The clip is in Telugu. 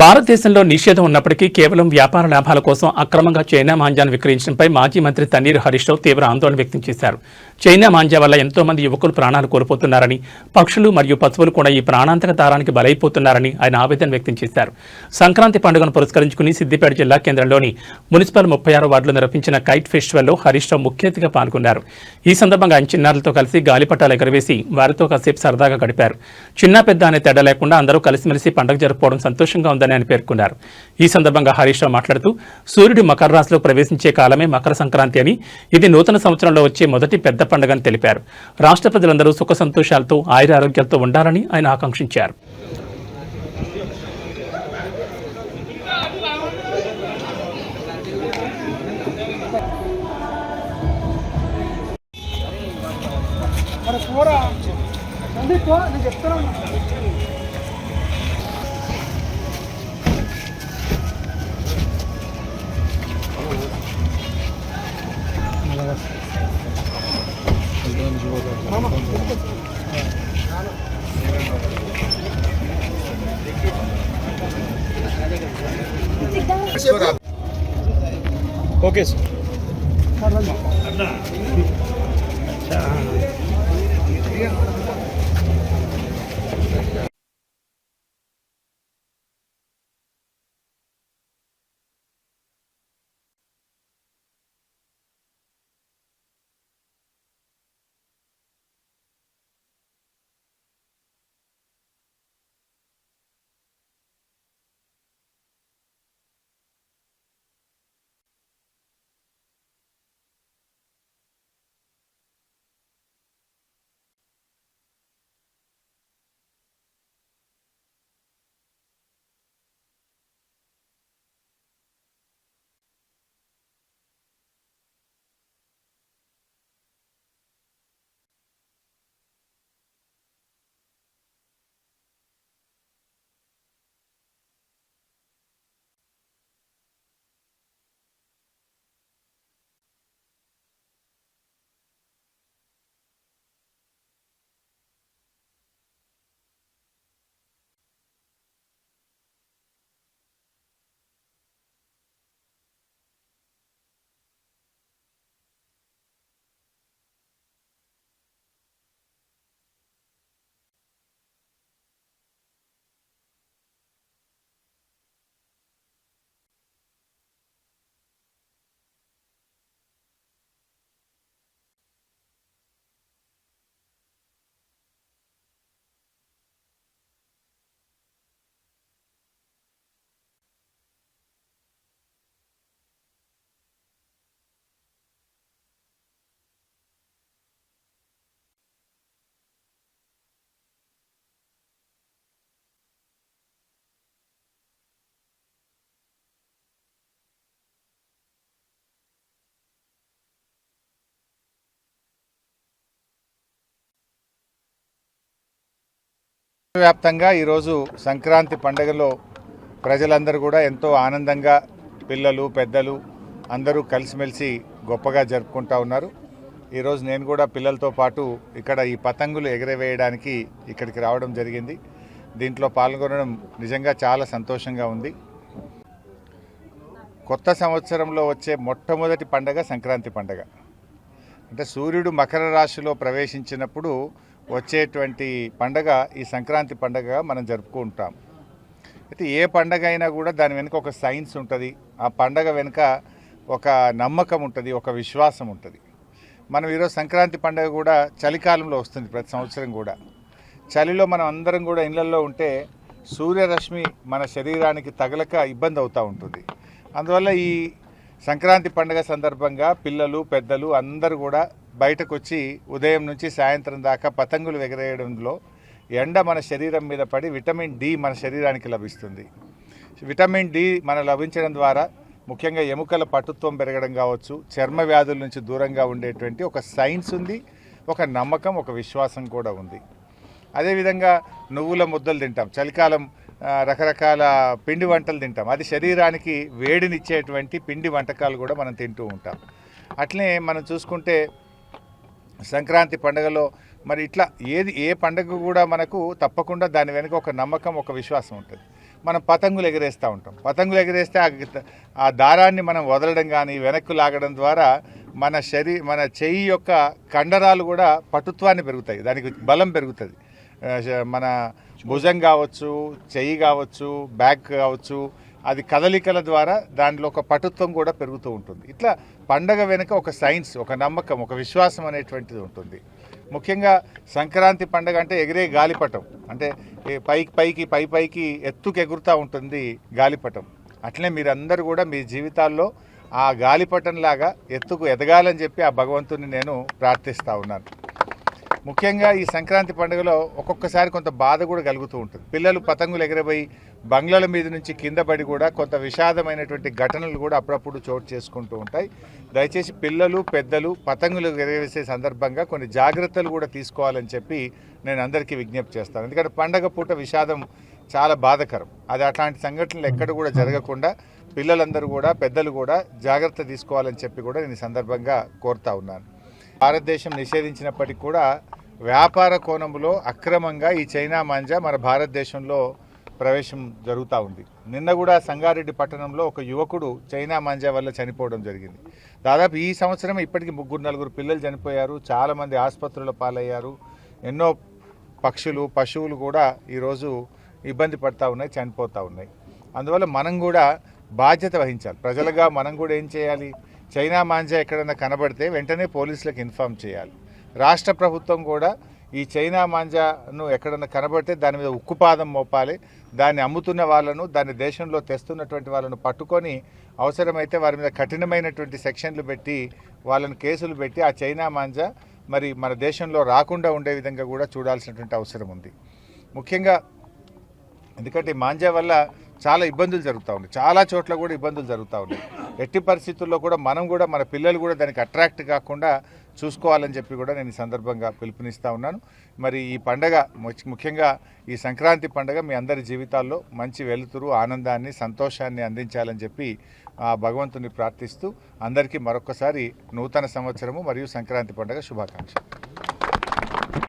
భారతదేశంలో నిషేధం ఉన్నప్పటికీ కేవలం వ్యాపార లాభాల కోసం అక్రమంగా చైనా మాంజాను విక్రయించడంపై మాజీ మంత్రి తన్నీరు హరీష్ రావు తీవ్ర ఆందోళన వ్యక్తం చేశారు. చైనా మాంజా వల్ల ఎంతో మంది యువకులు ప్రాణాలు కోల్పోతున్నారని పక్షులు మరియు పశువులు కూడా ఈ ప్రాణాంతక దారానికి బలైపోతున్నారని ఆయన ఆవేదన వ్యక్తం చేశారు. సంక్రాంతి పండుగను పురస్కరించుకుని సిద్దిపేట జిల్లా కేంద్రంలోని మున్సిపల్ ముప్పై ఆరో వార్డులో నిర్వహించిన కైట్ ఫెస్టివల్లో హరీష్ రావు ముఖ్య అతిథిగా పాల్గొన్నారు. ఈ సందర్భంగా ఆయన చిన్నారులతో కలిసి గాలిపటాలు ఎగరవేసి వారితో కాసేపు సరదాగా గడిపారు. చిన్న పెద్ద అనే తేడా లేకుండా అందరూ కలిసిమెలిసి పండుగ జరుపుకోవడం సంతోషంగా ఉందని ఆయన పేర్కొన్నారు. ఈ సందర్భంగా హరీష్ రావు మాట్లాడుతూ సూర్యుడు మకర రాశిలో ప్రవేశించే కాలమే మకర సంక్రాంతి అని ఇది నూతన సంవత్సరంలో వచ్చే మొదటి పెద్ద పండుగని తెలిపారు. రాష్ట్ర ప్రజలందరూ సుఖ సంతోషాలతో ఆయుర ఆరోగ్యాలతో ఉండాలని ఆయన ఆకాంక్షించారు. మరి కూర చెప్తాను ఓకే సార్ వ్యాప్తంగా ఈరోజు సంక్రాంతి పండుగలో ప్రజలందరూ కూడా ఎంతో ఆనందంగా పిల్లలు పెద్దలు అందరూ కలిసిమెలిసి గొప్పగా జరుపుకుంటా ఉన్నారు. ఈరోజు నేను కూడా పిల్లలతో పాటు ఇక్కడ ఈ పతంగులు ఎగరవేయడానికి ఇక్కడికి రావడం జరిగింది. దీంట్లో పాల్గొనడం నిజంగా చాలా సంతోషంగా ఉంది. కొత్త సంవత్సరంలో వచ్చే మొట్టమొదటి పండగ సంక్రాంతి పండగ. అంటే సూర్యుడు మకర రాశిలో ప్రవేశించినప్పుడు వచ్చేటువంటి పండగ ఈ సంక్రాంతి పండగగా మనం జరుపుకుంటాం అయితే ఏ పండగ అయినా కూడా దాని వెనుక ఒక సైన్స్ ఉంటుంది. ఆ పండగ వెనుక ఒక నమ్మకం ఉంటుంది ఒక విశ్వాసం ఉంటుంది. మనం ఈరోజు సంక్రాంతి పండగ కూడా చలికాలంలో వస్తుంది ప్రతి సంవత్సరం కూడా. చలిలో మనం అందరం కూడా ఇళ్ళలో ఉంటే సూర్యరశ్మి మన శరీరానికి తగలక ఇబ్బంది అవుతూ ఉంటుంది. అందువల్ల ఈ సంక్రాంతి పండుగ సందర్భంగా పిల్లలు పెద్దలు అందరూ కూడా బయటకు వచ్చి ఉదయం నుంచి సాయంత్రం దాకా పతంగులు ఎగరేయడంలో ఎండ మన శరీరం మీద పడి విటమిన్ డి మన శరీరానికి లభిస్తుంది. విటమిన్ డి మన లభించడం ద్వారా ముఖ్యంగా ఎముకల పటుత్వం పెరగడం కావచ్చు చర్మ వ్యాధుల నుంచి దూరంగా ఉండేటువంటి ఒక సైన్స్ ఉంది ఒక నమ్మకం ఒక విశ్వాసం కూడా ఉంది. అదేవిధంగా నువ్వుల ముద్దలు తింటాం. చలికాలం రకరకాల పిండి వంటలు తింటాం. అది శరీరానికి వేడినిచ్చేటువంటి పిండి వంటకాలు కూడా మనం తింటూ ఉంటాం. అట్లనే మనం చూసుకుంటే సంక్రాంతి పండుగలో మరి ఇట్లా ఏది ఏ పండుగ కూడా మనకు తప్పకుండా దాని వెనుక ఒక నమ్మకం ఒక విశ్వాసం ఉంటుంది. మనం పతంగులు ఎగరేస్తూ ఉంటాం. పతంగులు ఎగరేస్తే ఆ దారాన్ని మనం వదలడం కానీ వెనక్కు లాగడం ద్వారా మన శరీ మన చెయ్యి యొక్క కండరాలు కూడా పటుత్వాన్ని పెరుగుతాయి. దానికి బలం పెరుగుతుంది. మన భుజం కావచ్చు చెయ్యి కావచ్చు బ్యాక్ కావచ్చు అది కదలికల ద్వారా దాంట్లో ఒక పటుత్వం కూడా పెరుగుతూ ఉంటుంది. ఇట్లా పండగ వెనుక ఒక సైన్స్ ఒక నమ్మకం ఒక విశ్వాసం అనేటువంటిది ఉంటుంది. ముఖ్యంగా సంక్రాంతి పండగ అంటే ఎగిరే గాలిపటం. అంటే పైకి పైకి పై పైకి ఎత్తుకు ఎగురుతూ ఉంటుంది గాలిపటం. అట్లనే మీరందరూ కూడా మీ జీవితాల్లో ఆ గాలిపటం లాగా ఎత్తుకు ఎదగాలని చెప్పి ఆ భగవంతుని నేను ప్రార్థిస్తూ ఉన్నాను. ముఖ్యంగా ఈ సంక్రాంతి పండుగలో ఒక్కొక్కసారి కొంత బాధ కూడా కలుగుతూ ఉంటుంది. పిల్లలు పతంగులు ఎగరబోయి బంగ్లాల మీద నుంచి కింద పడి కూడా కొంత విషాదమైనటువంటి ఘటనలు కూడా అప్పుడప్పుడు చోటు చేసుకుంటూ ఉంటాయి. దయచేసి పిల్లలు పెద్దలు పతంగులు ఎగరవేసే సందర్భంగా కొన్ని జాగ్రత్తలు కూడా తీసుకోవాలని చెప్పి నేను అందరికీ విజ్ఞప్తి చేస్తాను. ఎందుకంటే పండగ పూట విషాదం చాలా బాధకరం. అది అట్లాంటి సంఘటనలు ఎక్కడ కూడా జరగకుండా పిల్లలందరూ కూడా పెద్దలు కూడా జాగ్రత్త తీసుకోవాలని చెప్పి కూడా నేను ఈ సందర్భంగా కోరుతా ఉన్నాను. భారతదేశం నిషేధించినప్పటికీ కూడా వ్యాపార కోణంలో అక్రమంగా ఈ చైనా మాంజా మన భారతదేశంలో ప్రవేశం జరుగుతూ ఉంది. నిన్న కూడా సంగారెడ్డి పట్టణంలో ఒక యువకుడు చైనా మాంజా వల్ల చనిపోవడం జరిగింది. దాదాపు ఈ సంవత్సరం ఇప్పటికి ముగ్గురు నలుగురు పిల్లలు చనిపోయారు. చాలామంది ఆసుపత్రుల పాలయ్యారు. ఎన్నో పక్షులు పశువులు కూడా ఈరోజు ఇబ్బంది పడతా ఉన్నాయి చనిపోతూ ఉన్నాయి. అందువల్ల మనం కూడా బాధ్యత వహించాలి. ప్రజలుగా మనం కూడా ఏం చేయాలి? చైనా మాంజా ఎక్కడైనా కనబడితే వెంటనే పోలీసులకు ఇన్ఫామ్ చేయాలి. రాష్ట్ర ప్రభుత్వం కూడా ఈ చైనా మాంజాను ఎక్కడైనా కనబడితే దాని మీద ఉక్కుపాదం మోపాలి. దాన్ని అమ్ముతున్న వాళ్ళను దాన్ని దేశంలో తెస్తున్నటువంటి వాళ్ళను పట్టుకొని అవసరమైతే వారి మీద కఠినమైనటువంటి సెక్షన్లు పెట్టి వాళ్ళని కేసులు పెట్టి ఆ చైనా మాంజా మరి మన దేశంలో రాకుండా ఉండే విధంగా కూడా చూడాల్సినటువంటి అవసరం ఉంది. ముఖ్యంగా ఎందుకంటే మాంజా వల్ల చాలా ఇబ్బందులు జరుగుతూ ఉన్నాయి. చాలా చోట్ల కూడా ఇబ్బందులు జరుగుతూ ఉన్నాయి. ఎట్టి పరిస్థితుల్లో కూడా మనం కూడా మన పిల్లలు కూడా దానికి అట్రాక్ట్ కాకుండా చూసుకోవాలని చెప్పి కూడా నేను ఈ సందర్భంగా పిలుపునిస్తూ ఉన్నాను. మరి ఈ పండగ ముఖ్యంగా ఈ సంక్రాంతి పండగ మీ అందరి జీవితాల్లో మంచి వెలుతురు ఆనందాన్ని సంతోషాన్ని అందించాలని చెప్పి ఆ భగవంతుని ప్రార్థిస్తూ అందరికీ మరొకసారి నూతన సంవత్సరము మరియు సంక్రాంతి పండుగ శుభాకాంక్షలు.